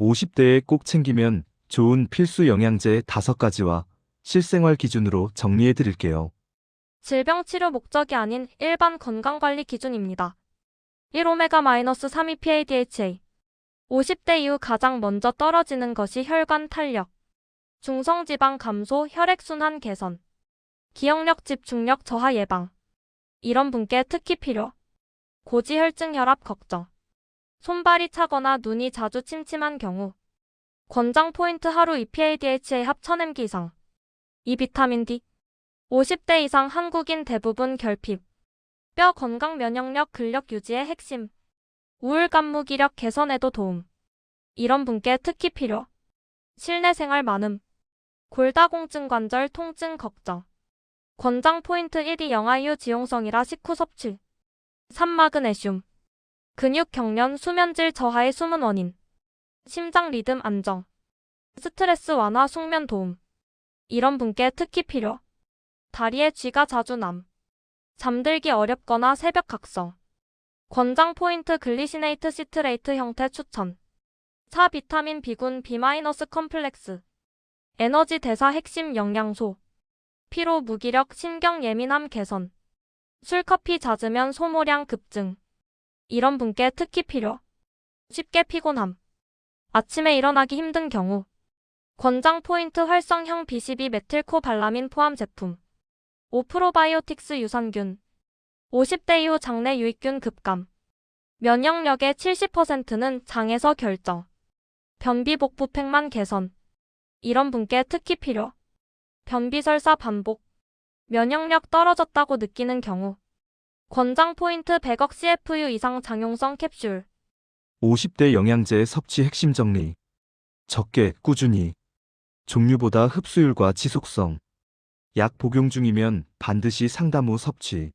50대에 꼭 챙기면 좋은 필수 영양제 5가지와 실생활 기준으로 정리해 드릴게요. 질병 치료 목적이 아닌 일반 건강관리 기준입니다. 1오메가-3 EPA-DHA 50대 이후 가장 먼저 떨어지는 것이 혈관 탄력, 중성지방 감소, 혈액순환 개선, 기억력 집중력 저하 예방. 이런 분께 특히 필요. 고지혈증 혈압 걱정. 손발이 차거나 눈이 자주 침침한 경우. 권장 포인트 하루 EPA-DHA 합 1000mg 이상. 이 비타민 D. 50대 이상 한국인 대부분 결핍. 뼈 건강 면역력 근력 유지의 핵심. 우울감 무기력 개선에도 도움. 이런 분께 특히 필요. 실내 생활 많음. 골다공증 관절 통증 걱정. 권장 포인트 1이 영아이유 지용성이라 식후 섭취. 3마그네슘. 근육 경련 수면질 저하의 숨은 원인. 심장 리듬 안정. 스트레스 완화 숙면 도움. 이런 분께 특히 필요. 다리에 쥐가 자주 남. 잠들기 어렵거나 새벽 각성. 권장 포인트 글리시네이트 시트레이트 형태 추천. 4 비타민 B군 B- 컴플렉스. 에너지 대사 핵심 영양소. 피로 무기력 신경 예민함 개선. 술 커피 잦으면 소모량 급증. 이런 분께 특히 필요. 쉽게 피곤함. 아침에 일어나기 힘든 경우. 권장 포인트 활성형 B12 메틸코 발라민 포함 제품. 5프로바이오틱스 유산균. 50대 이후 장내 유익균 급감. 면역력의 70%는 장에서 결정. 변비 복부 팽만 개선. 이런 분께 특히 필요. 변비 설사 반복. 면역력 떨어졌다고 느끼는 경우. 권장 포인트 100억 CFU 이상 장용성 캡슐. 50대 영양제 섭취 핵심 정리. 적게, 꾸준히. 종류보다 흡수율과 지속성. 약 복용 중이면 반드시 상담 후 섭취.